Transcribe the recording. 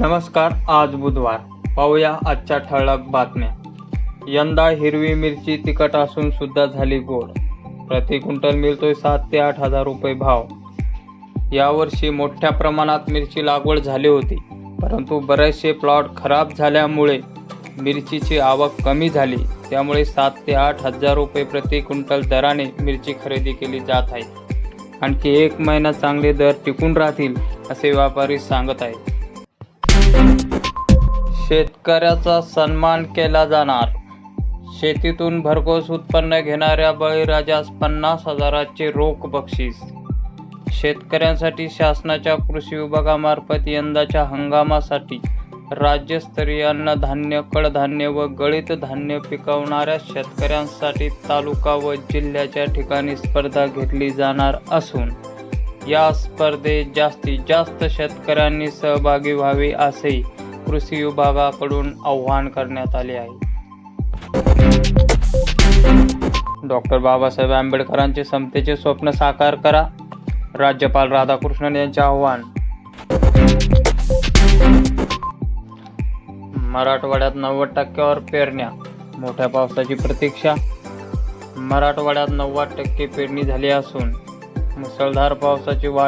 नमस्कार आज बुधवार. पाहूया आजच्या ठळक बातम्या. यंदा हिरवी मिरची तिखट असून सुद्धा झाली गोड. प्रति क्विंटल मिळतोय सात ते आठ हजार रुपये भाव. यावर्षी मोठ्या प्रमाणात मिरची लागवड झाली होती परंतु बरेचसे प्लॉट खराब झाल्यामुळे मिरचीची आवक कमी झाली. त्यामुळे सात ते आठ हजार रुपये प्रति क्विंटल दराने मिरची खरेदी केली जात आहे. आणखी एक महिना चांगले दर टिकून राहतील असे व्यापारी सांगत आहेत. शेतकऱ्याचा सन्मान केला जाणार. शेतीतून भरघोस उत्पन्न घेणाऱ्या बळीराजास पन्नास हजाराचे रोख बक्षीस. शेतकऱ्यांसाठी शासनाच्या कृषी विभागामार्फत यंदाच्या हंगामासाठी राज्यस्तरीय अन्नधान्य कडधान्य व गळीत धान्य पिकवणाऱ्या शेतकऱ्यांसाठी तालुका व जिल्ह्याच्या ठिकाणी स्पर्धा घेतली जाणार असून या स्पर्धेत जास्तीत जास्त शेतकऱ्यांनी सहभागी व्हावे असे कृषी विभागाकडून आवाहन करण्यात आले आहे. डॉक्टर बाबासाहेब आंबेडकरांचे समतेचे स्वप्न साकार करा. राज्यपाल राधाकृष्णन यांचे आव्हान. मराठवाड्यात नव्वद टक्क्यावर पेरण्या मोठ्या पावसाची प्रतीक्षा. मराठवाड्यात नव्वद टक्के पेरणी झाली असून मुसळधार पावसाची वाट